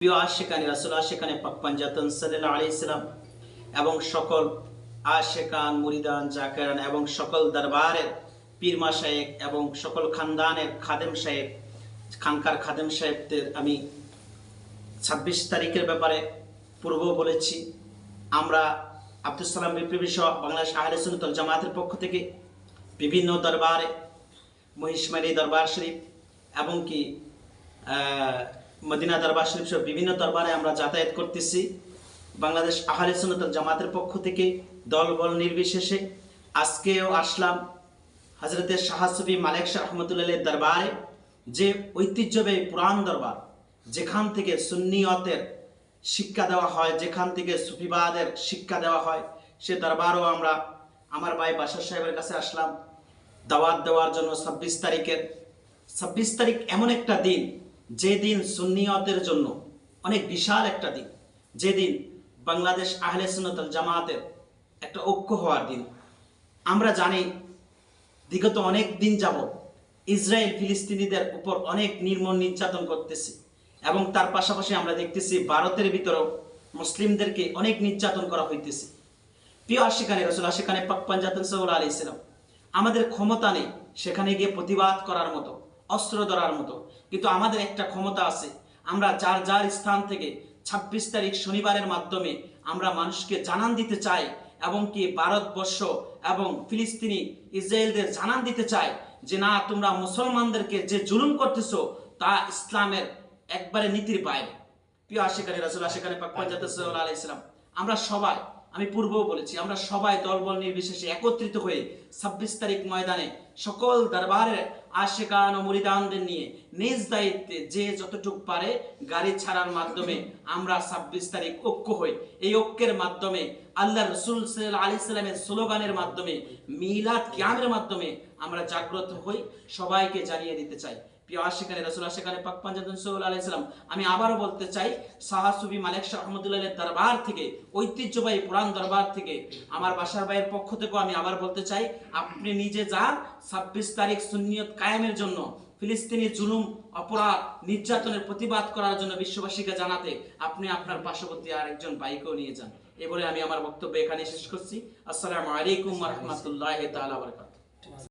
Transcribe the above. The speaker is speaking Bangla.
প্রিয় আশেকানি, রাসুল আশেকানে পাক পাঞ্জাতন সাল্লাহ আলি ইসলাম এবং সকল আশেকান, মুরিদান, জাকেরান এবং সকল দরবারের পীরমা সাহেব এবং সকল খানদানের খাদেম সাহেব, খানকার খাদেম সাহেবদের আমি ছাব্বিশ তারিখের ব্যাপারে পূর্ব বলেছি। আমরা আব্দুল সালাম বিপ্লবী সহ বাংলাদেশ আহলে সুন্নতল জামাতের পক্ষ থেকে বিভিন্ন দরবারে মহিষমারি দরবার শরীফ এবং কি মদিনা দরবার শরীফ সহ বিভিন্ন দরবারে আমরা যাতায়াত করতেছি। বাংলাদেশ আহলে সুন্নতল জামাতের পক্ষ থেকে দল বল নির্বিশেষে আজকেও আসলাম হজরতে শাহসুফি মালেক শাহ রহমতুল্লাহ দরবারে, যে ঐতিহ্যবাহী পুরাণ দরবার, যেখান থেকে সুন্নিয়তের শিক্ষা দেওয়া হয়, যেখান থেকে সুফিবাদের শিক্ষা দেওয়া হয়, সে দরবারও আমরা আমার ভাই বাসার সাহেবের কাছে আসলাম। দাওয়াত দেওয়ার জন্য ছাব্বিশ তারিখের, ছাব্বিশ তারিখ এমন একটা দিন যে দিন সুন্নিয়তের জন্য অনেক বিশাল একটা দিন, যেদিন বাংলাদেশ আহলে সুন্নতল জামাতের একটা ঐক্য হওয়ার দিন, আমরা জানি বিগত অনেক দিন যাবৎ ইসরায়েল ফিলিস্তিনিদের উপর অনেক নির্মম নির্যাতন করতেছে এবং তার পাশাপাশি আমরা দেখতেছি ভারতের ভিতরেও মুসলিমদেরকে অনেক নির্যাতন করা হইতেছে। প্রিয় আশিকানে রসুল, আশিকানে পাক পাঞ্জাতন সাহুল আলি ইসলাম আমাদের ক্ষমতা নেই সেখানে গিয়ে প্রতিবাদ করার মতো। অস্ত্র ধরার মতো। কিন্তু আমাদের একটা ক্ষমতা আছে। আমরা যার যার স্থান থেকে ছাব্বিশ তারিখ শনিবারের মাধ্যমে আমরা মানুষকে জানান দিতে চাই এবং কি ভারতবর্ষ এবং ফিলিস্তিনি ইসরায়েলদের জানান দিতে চাই যে, না, তোমরা মুসলমানদেরকে যে জুলুম করতেছো, তা ইসলামের একবারে নীতির বাইরে। প্রিয় আশিকানি রাসুল আশিকানি পাক পাঞ্জাত আমরা সবাই আমি পূর্বেও বলেছি, আমরা সবাই দলবল নির্বিশেষে একত্রিত হয়ে ছাব্বিশ তারিখ ময়দানে সকল দরবারের আশেকান ও মুরিদানদের নিয়ে নিজ দায়িত্বে যে যতটুকু পারে গাড়ি ছাড়ার মাধ্যমে আমরা ছাব্বিশ তারিখ ঐক্য হই। এই ঐক্যের মাধ্যমে, আল্লাহ রসুল আলি সাল্লামের স্লোগানের মাধ্যমে, মিলাদ ক্যামের মাধ্যমে আমরা জাগ্রত হই। সবাইকে জানিয়ে দিতে চাই প্রিয় আশিকানে রসুল আশিকানে পাক পাঞ্জাতন সৌল আলাইসালাম আমি আবারও বলতে চাই সাহাসুবি মালিক শাহ রহমতুল্লাহের দরবার থেকে, ঐতিহ্যবাহী পুরাণ দরবার থেকে, আমার বাসার ভাইয়ের পক্ষ থেকেও আমি আবার বলতে চাই, আপনি নিজে যান ছাব্বিশ তারিখ সুন্নিয়ত কায়েমের জন্য, ফিলিস্তিনি জুলুম, অপরাধ, নির্যাতনের প্রতিবাদ করার জন্য বিশ্ববাসীকে জানাতে, আপনি আপনার পার্শ্ববর্তী আরেকজন বাইকও নিয়ে যান। এ বলে আমি আমার বক্তব্য এখানে শেষ করছি। আসসালামু আলাইকুম রহমতুল্লাহ তালা বরকাত